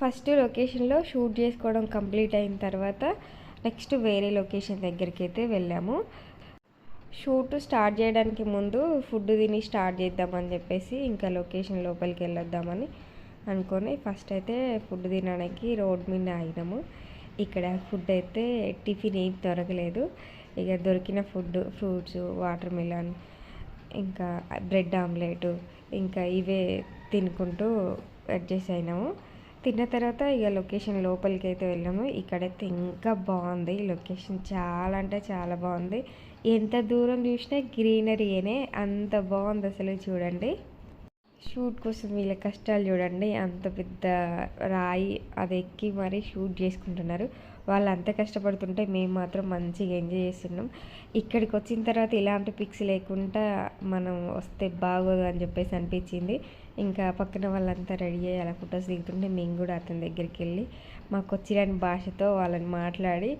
First లొకేషన్లో shoot చేసుకోవడం complete అయిన తర్వాత నెక్స్ట్ వేరే లొకేషన్ దగ్గరికి అయితే వెళ్ళాము. షూట్ స్టార్ట్ చేయడానికి ముందు ఫుడ్ తిని స్టార్ట్ చేద్దామని చెప్పేసి ఇంకా లొకేషన్ లోపలికి వెళ్ళొద్దామని అనుకొని ఫస్ట్ అయితే ఫుడ్ తినడానికి రోడ్ మీద ఆగినాము. ఇక్కడ ఫుడ్ అయితే టిఫిన్ ఏం దొరకలేదు. ఇక దొరికిన ఫుడ్ ఫ్రూట్స్ వాటర్ మిలన్ ఇంకా బ్రెడ్ ఆమ్లెట్ ఇంకా ఇవే తినుకుంటూ అడ్జస్ట్ అయినాము. తిన్న తర్వాత ఇక లొకేషన్ లోపలికి అయితే వెళ్ళాము. ఇక్కడైతే ఇంకా బాగుంది. లొకేషన్ చాలా అంటే చాలా బాగుంది. ఎంత దూరం చూసినా గ్రీనరీనే అంత బాగుంది అసలు చూడండి. షూట్ కోసం వీళ్ళ కష్టాలు చూడండి. అంత పెద్ద రాయి అది ఎక్కి మరీ షూట్ చేసుకుంటున్నారు. వాళ్ళు అంత కష్టపడుతుంటే మేము మాత్రం మంచిగా ఎంజాయ్ చేస్తున్నాం. ఇక్కడికి వచ్చిన తర్వాత ఇలాంటి పిక్స్ లేకుండా మనం వస్తే బాగోదు అని చెప్పేసి అనిపించింది. ఇంకా పక్కన వాళ్ళంతా రెడీ అయ్యి అలా ఫొటోస్ దిగుతుంటే మేము కూడా అతని దగ్గరికి వెళ్ళి మాకు వచ్చిన భాషతో వాళ్ళని మాట్లాడి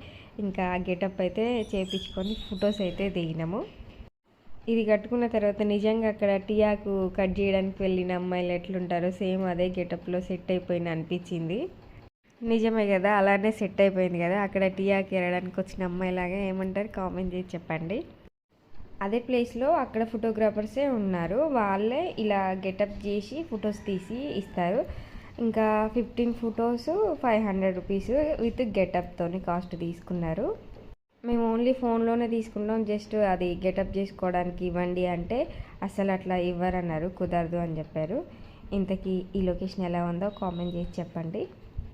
ఇంకా గెటప్ అయితే చేపించుకొని ఫొటోస్ అయితే దిగినాము. ఇది కట్టుకున్న తర్వాత నిజంగా అక్కడ టీయాకు కట్ చేయడానికి వెళ్ళిన అమ్మాయిలు ఎట్లుంటారో సేమ్ అదే గెటప్లో సెట్ అయిపోయింది అనిపించింది. నిజమే కదా అలానే సెట్ అయిపోయింది కదా అక్కడ టీయాకి వెళ్ళడానికి వచ్చిన అమ్మాయిలాగా ఏమంటారు? కామెంట్ చేసి చెప్పండి. అదే ప్లేస్లో అక్కడ ఫోటోగ్రాఫర్సే ఉన్నారు. వాళ్ళే ఇలా గెటప్ చేసి ఫొటోస్ తీసి ఇస్తారు. ఇంకా fifteen photos five hundred rupees with గెటప్తోని cost తీసుకున్నారు. మేము ఓన్లీ ఫోన్లోనే తీసుకున్నాం జస్ట్ అది గెటప్ చేసుకోవడానికి ఇవ్వండి అంటే అసలు అట్లా ఇవ్వరన్నారు. కుదరదు అని చెప్పారు. ఇంతకీ ఈ లొకేషన్ ఎలా ఉందో కామెంట్ చేసి చెప్పండి.